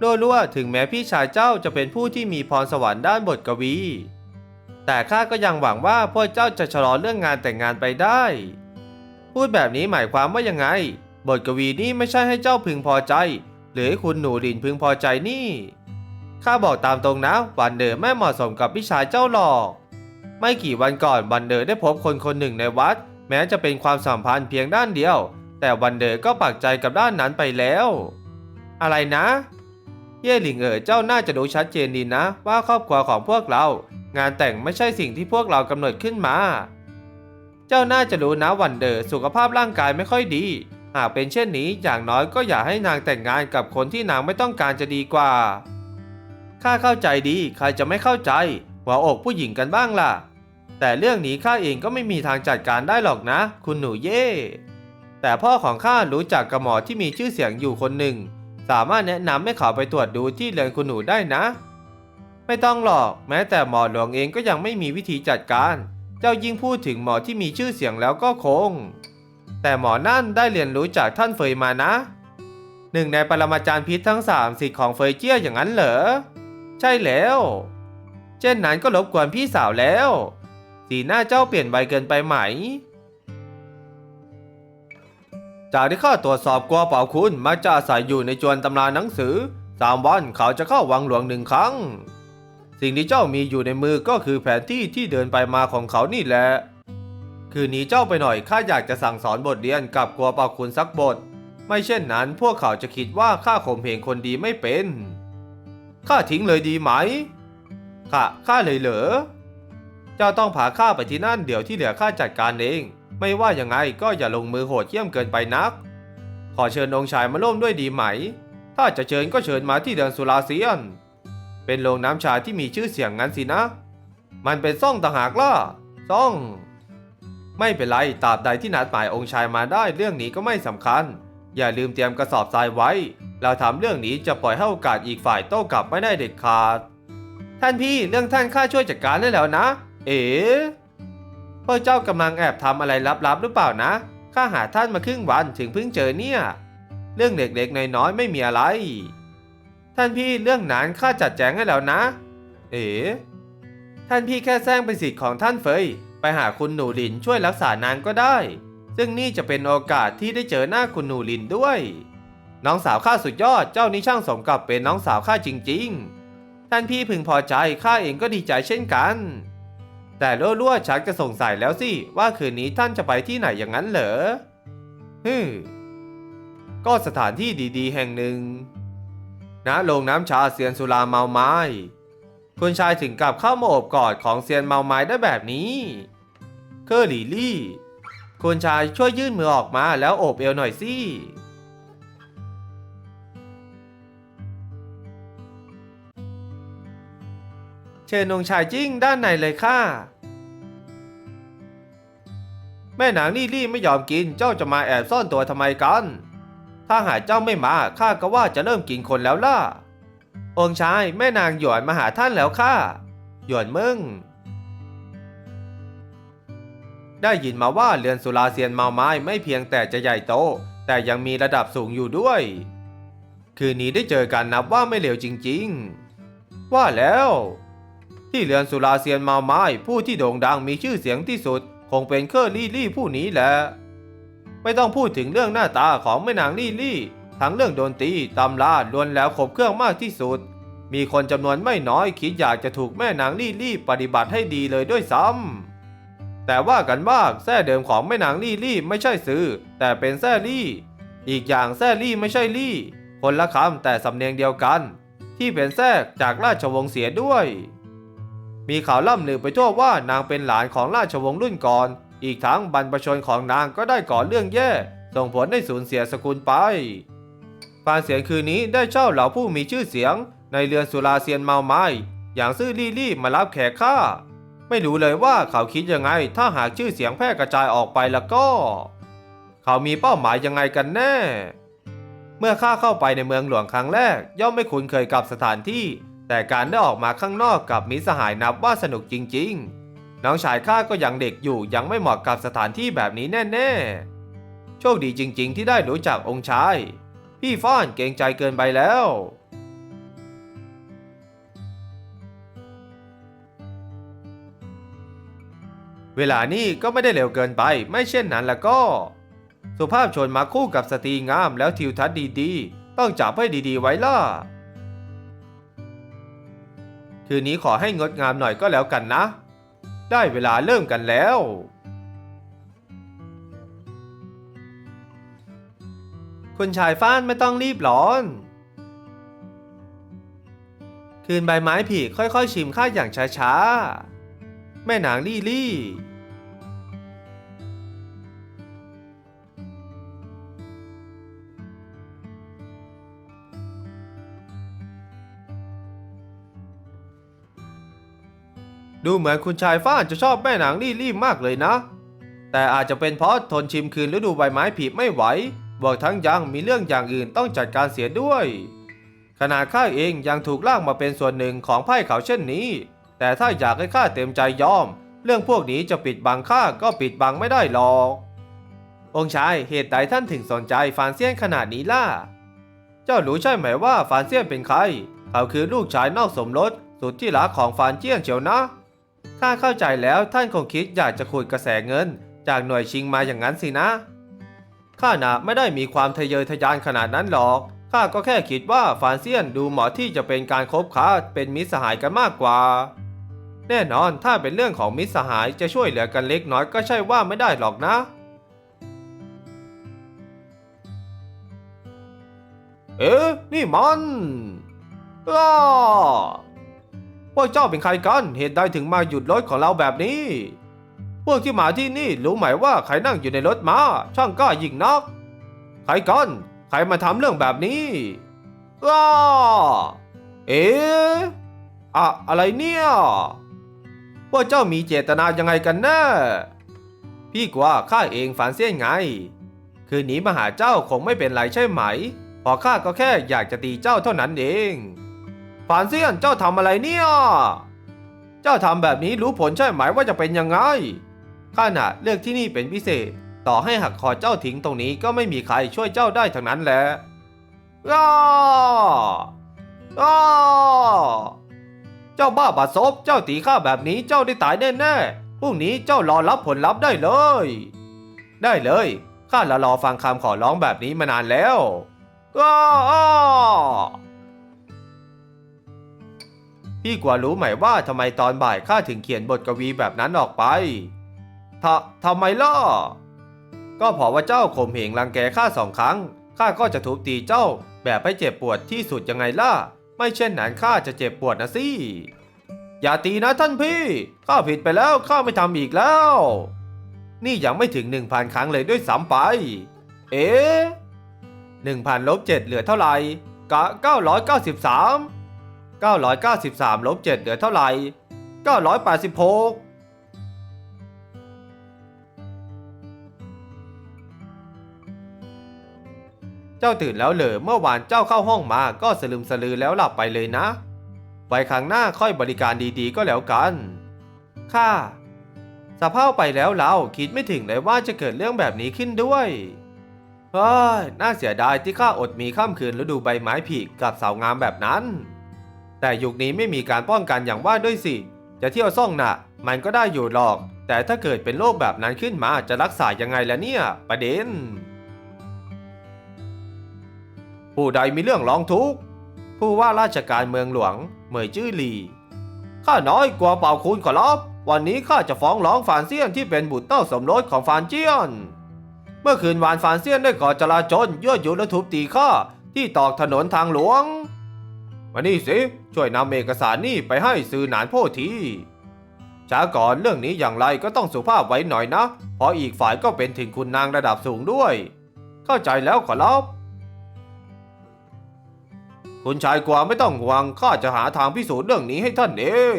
รั่วๆ ถึงแม้พี่ชายเจ้าจะเป็นผู้ที่มีพรสวรรค์ด้านบทกวี แต่ข้าก็ยังหวังว่าพวกเจ้าจะชะลอเรื่องงานแต่งงานไปได้ พูดแบบนี้หมายความว่ายังไง บทกวีนี่ไม่ใช่ให้เจ้าพึงพอใจ หรือให้คุณหนูดินพึงพอใจนี่ข้าบอกตามตรงนะวันเดอร์ไม่เหมาะสมกับพี่ชายเจ้าหรอก ไม่กี่วันก่อนวันเดอร์ได้พบคนคนหนึ่งในวัด แม้จะเป็นความสัมพันธ์เพียงด้านเดียว แต่วันเดอร์ก็ปักใจกับด้านนั้นไปแล้ว อะไรนะ เย่หลิงเอ๋อเจ้าน่าจะรู้ชัดเจนดีนะ ว่าครอบครัวของพวกเรา งานแต่งไม่ใช่สิ่งที่พวกเรากำหนดขึ้นมา เจ้าน่าจะรู้นะวันเดอร์สุขภาพร่างกายไม่ค่อยดี หากเป็นเช่นนี้อย่างน้อยก็อย่าให้นางแต่งงานกับคนที่นางไม่ต้องการจะดีกว่า ข้าเข้าใจดีใครจะไม่เข้าใจหัวอกผู้หญิงกันบ้างล่ะ แต่เรื่องนี้ข้าเองก็ไม่มีทางจัดการได้หรอกนะ คุณหนูเย่แต่พ่อของข้ารู้จักกับหมอที่มีชื่อเสียงอยู่คนหนึ่ง สามารถแนะนำให้เขาไปตรวจดูที่เรือนคุณหนูได้นะ ไม่ต้องหรอก แม้แต่หมอหลวงเองก็ยังไม่มีวิธีจัดการ เจ้ายิ่งพูดถึงหมอที่มีชื่อเสียงแล้วก็คง แต่หมอนั่นได้เรียนรู้จากท่านเฟยมานะ หนึ่งในปรมาจารย์พิษทั้งสามสิทธิ์ของเฟยเจี้ยอย่างนั้นเหรอ ใช่แล้ว เช่นนั้นก็รบกวนพี่สาวแล้ว สีหน้าเจ้าเปลี่ยนไปเกินไปไหม จากที่ข้าตรวจสอบกัวเป่าคุณมักจะอาศัยอยู่ในจวนตำราหนังสือสามวันเขาจะเข้าวังหลวงหนึ่งครั้ง สิ่งที่เจ้ามีอยู่ในมือก็คือแผนที่ที่เดินไปมาของเขานี่แหละ คืนนี้เจ้าไปหน่อยข้าอยากจะสั่งสอนบทเรียนกับกัวเป่าคุณสักบท ไม่เช่นนั้นพวกเขาจะคิดว่าข้าข่มเหงคนดีไม่เป็น ข้าทิ้งเลยดีไหมข้าข้าเลยเหรอ เจ้าต้องพาข้าไปที่นั่นเดี๋ยวที่เหลือข้าจัดการเอง ไม่ว่ายังไงก็อย่าลงมือโหดเหี้ยมเกินไปนัก ขอเชิญองค์ชายมาร่วมด้วยดีไหม ถ้าจะเชิญก็เชิญมาที่เดือนสุราเซียน เป็นโรงน้ำชาที่มีชื่อเสียงงั้นสินะ มันเป็นซ่องต่างหากล่ะ ซ่อง ไม่เป็นไรตราบใดที่นัดหมายองค์ชายมาได้เรื่องนี้ก็ไม่สำคัญ อย่าลืมเตรียมกระสอบทรายไว้ เราทำเรื่องนี้จะปล่อยให้โอกาสอีกฝ่ายโต้กลับไม่ได้เด็ดขาด ท่านพี่เรื่องท่านข้าช่วยจัดการได้แล้วนะ เอ๋ พวกเจ้ากำลังแอบทำอะไรลับๆหรือเปล่านะ ข้าหาท่านมาครึ่งวันถึงเพิ่งเจอเนี่ย เรื่องเล็กๆน้อยๆไม่มีอะไร ท่านพี่เรื่องนั้นข้าจัดแจงให้แล้วนะ เอ๋ท่านพี่แค่แซงเป็นสิทธิ์ของท่านเฟย ไปหาคุณหนูหลินช่วยรักษานางก็ได้ ซึ่งนี่จะเป็นโอกาสที่ได้เจอหน้าคุณหนูหลินด้วย น้องสาวข้าสุดยอดเจ้านี่ช่างสมกับเป็นน้องสาวข้าจริง ๆ ท่านพี่พึงพอใจข้าเองก็ดีใจเช่นกัน แต่รั่วๆชักจะสงสัยแล้วสิ ว่าคืนนี้ท่านจะไปที่ไหนอย่างนั้นเหรอฮึมก็สถานที่ดีๆ แห่งหนึ่งณโรงน้ำชาเซียนสุราเมาไม้ คุณชายถึงกับเข้ามาโอบกอดของเซียนเมาไม้ได้แบบนี้ เคอร์ลีลี่ คุณชายช่วยยื่นมือออกมาแล้วโอบเอวหน่อยสิ เชิญองค์ชายจิ้งด้านในเลยค่ะ แม่นางลี่ลี่ไม่ยอมกินเจ้าจะมาแอบซ่อนตัวทำไมกัน ถ้าหากเจ้าไม่มาข้าก็ว่าจะเริ่มกินคนแล้วล่ะ องค์ชายแม่นางหยวนมาหาท่านแล้วค่ะ หยวนมึงได้ยินมาว่าเรือนสุราเซียนเมาไม้ไม่เพียงแต่จะใหญ่โต แต่ยังมีระดับสูงอยู่ด้วย คืนนี้ได้เจอกันนับว่าไม่เลวจริง ๆ ว่าแล้ว ที่เรือนสุราเซียนมาไม้ผู้ที่โด่งดังมีชื่อเสียงที่สุด คงเป็นเคอร์ลี่ลี่ผู้นี้แหละไม่ต้องพูดถึงเรื่องหน้าตาของแม่นางลี่ลี่ ทั้งเรื่องดนตรีตำราล้วนแล้วครบเครื่องมากที่สุด มีคนจำนวนไม่น้อยคิดอยากจะถูกแม่นางลี่ลี่ปฏิบัติให้ดีเลยด้วยซ้ำแต่ว่ากันว่าแท้เดิมของแม่นางลี่ลี่ไม่ใช่ซื้อ แต่เป็นแท้ลี่ อีกอย่างแท้ลี่ไม่ใช่ลี่ คนละคำแต่สำเนียงเดียวกัน ที่เป็นแท้จากราชวงศ์เสียด้วย มีข่าวล่ำลือไปทั่วว่านางเป็นหลานของราชวงศ์รุ่นก่อน อีกทั้งบรรพชนของนางก็ได้ก่อเรื่องแย่ ส่งผลให้สูญเสียสกุลไปฟานเสียงคืนนี้ได้เช่าเหล่าผู้มีชื่อเสียง ในเรือนสุราเซียนเมาไม้อย่างซื่อลี่ลี่มารับแขกข้า ไม่รู้เลยว่าเขาคิดยังไง ถ้าหากชื่อเสียงแพร่กระจายออกไปแล้วก็ เขามีเป้าหมายยังไงกันแน่ เมื่อข้าเข้าไปในเมืองหลวงครั้งแรก ย่อมไม่คุ้นเคยกับสถานที่ แต่การได้ออกมาข้างนอกกับมิสหายนับว่าสนุกจริง ๆ น้องชายข้าก็ยังเด็กอยู่ยังไม่เหมาะกับสถานที่แบบนี้แน่ๆ โชคดีจริง ๆ ที่ได้รู้จักองค์ชาย พี่ฟ้อนเกรงใจเกินไปแล้ว เวลานี้ก็ไม่ได้เร็วเกินไปไม่เช่นนั้นแล้วก็ สุภาพชนมาคู่กับสตรีงามแล้วทิวทัศน์ดีๆ ต้องจับให้ดีๆไว้ล่ะ คืนนี้ขอให้งดงามหน่อยก็แล้วกันนะ ได้เวลาเริ่มกันแล้ว คุณชายฟ้านไม่ต้องรีบร้อน คืนใบไม้ผีค่อยๆ ชิมข้าวอย่างช้าๆ แม่นางลี่ลี่ ดูเหมือนคุณชายฟ้านจะชอบแม่หนางลี่ลี่มากเลยนะ แต่อาจจะเป็นเพราะทนชิมคืนฤดูใบไม้ผลิไม่ไหวบอกทั้งยังมีเรื่องอย่างอื่นต้องจัดการเสียด้วยขนาดข้าเองยังถูกลากมาเป็นส่วนหนึ่งของไพ่เขาเช่นนี้ แต่ถ้าอยากให้ข้าเต็มใจยอม เรื่องพวกนี้จะปิดบังข้าก็ปิดบังไม่ได้หรอก องค์ชายเหตุใดท่านถึงสนใจฟานเซียนขนาดนี้ล่ะ เจ้ารู้ใช่ไหมว่าฟานเซียนเป็นใคร เขาคือลูกชายนอกสมรสสุดที่รักของฟานเจียนเฉียวนะ ข้าเข้าใจแล้วท่านคงคิดอยากจะขุดกระแสเงิน จากหน่วยชิงมาอย่างนั้นสินะ ข้านะไม่ได้มีความทะเยอทะยานขนาดนั้นหรอก ข้าก็แค่คิดว่าฟานเซียนดูเหมาะที่จะเป็นการคบค้าเป็นมิตรสหายกันมากกว่า แน่นอนถ้าเป็นเรื่องของมิตรสหายจะช่วยเหลือกันเล็กน้อยก็ใช่ว่าไม่ได้หรอกนะเอ๊ะนี่มันอ้า พวกเจ้าเป็นใครกัน เหตุใดถึงมาหยุดรถของเราแบบนี้ พวกที่มาที่นี่รู้ไหมว่าใครนั่งอยู่ในรถมา ช่างกล้ายิ่งนัก ใครกัน ใครมาทำเรื่องแบบนี้อ้าเอ๊ะอะอะไรเนี่ย พวกเจ้ามีเจตนายังไงกันแน่พี่กว่าข้าเองฝันเสี้ยนไง คืนนี้มาหาเจ้าคงไม่เป็นไรใช่ไหม พอข้าก็แค่อยากจะตีเจ้าเท่านั้นเอง ฝานเซียนเจ้าทำอะไรเนี่ย เจ้าทำแบบนี้รู้ผลใช่ไหมว่าจะเป็นยังไง ข้าน่ะเลือกที่นี่เป็นพิเศษ ต่อให้หักคอเจ้าทิ้งตรงนี้ก็ไม่มีใครช่วยเจ้าได้ทั้งนั้นแหละอ้าอ้าเจ้าบ้าบาดซบเจ้าตีข้าแบบนี้เจ้าได้ตายแน่ๆพรุ่งนี้เจ้ารอรับผลลัพธ์ได้เลย ได้เลยข้าละรอฟังคำขอร้องแบบนี้มานานแล้วอ้าอ้า พี่กว่ารู้ไหมว่าทำไมตอนบ่ายข้าถึงเขียนบทกวีแบบนั้นออกไปททำไมล่ะ ก็เพราะว่าเจ้าข่มเหงรังแกข้าสองครั้ง ข้าก็จะทุบตีเจ้า แบบให้เจ็บปวดที่สุดยังไงล่ะ ไม่เช่นนั้นข้าจะเจ็บปวดนะสิ อย่าตีนะท่านพี่ ข้าผิดไปแล้วข้าไม่ทำอีกแล้ว นี่ยังไม่ถึง1,000ครั้งเลยด้วยซ้ำไป เอ๊ะ1,000ลบ7เหลือเท่าไหร่กะ993 993ลบ7เหลือเท่าไหร่ 986เจ้าตื่นแล้วเหรอเมื่อวานเจ้าเข้าห้องมาก็สลืมสลือแล้วหลับไปเลยนะไว้ครั้งหน้าค่อยบริการดีๆก็แล้วกัน ค่ะ สะเพ้าไปแล้วเราคิดไม่ถึงเลยว่าจะเกิดเรื่องแบบนี้ขึ้นด้วยเฮ้ยน่าเสียดายที่ข้าอดมีข้ามคืนฤดูใบไม้ผลิกับสาวงามแบบนั้น แต่ยุคนี้ไม่มีการป้องกันอย่างว่าด้วยสิ จะเที่ยวซ่องน่ะ มันก็ได้อยู่หรอก แต่ถ้าเกิดเป็นโรคแบบนั้นขึ้นมาจะรักษายังไงล่ะเนี่ย ประเด็น ผู้ใดมีเรื่องร้องทุกข์ผู้ว่าราชการเมืองหลวง เหมยจื้อหลีข้าน้อยกลัวเป่าคุณขอรับวันนี้ข้าจะฟ้องร้องฟานเซียนที่เป็นบุตรเต้าสมรสของฟานเจียน เมื่อคืนวานฟานเซียนได้ก่อจลาจลยั่วยุและทุบตีข้าที่ตอกถนนทางหลวง มานี่สิ ช่วยนำเอกสารนี่ไปให้สื่อหนานโพธีช้าก่อนเรื่องนี้อย่างไรก็ต้องสุภาพไว้หน่อยนะ เพราะอีกฝ่ายก็เป็นถึงคุณนางระดับสูงด้วย เข้าใจแล้วขอรับ คุณชายกวางไม่ต้องห่วงข้าจะหาทางพิสูจน์เรื่องนี้ให้ท่านเอง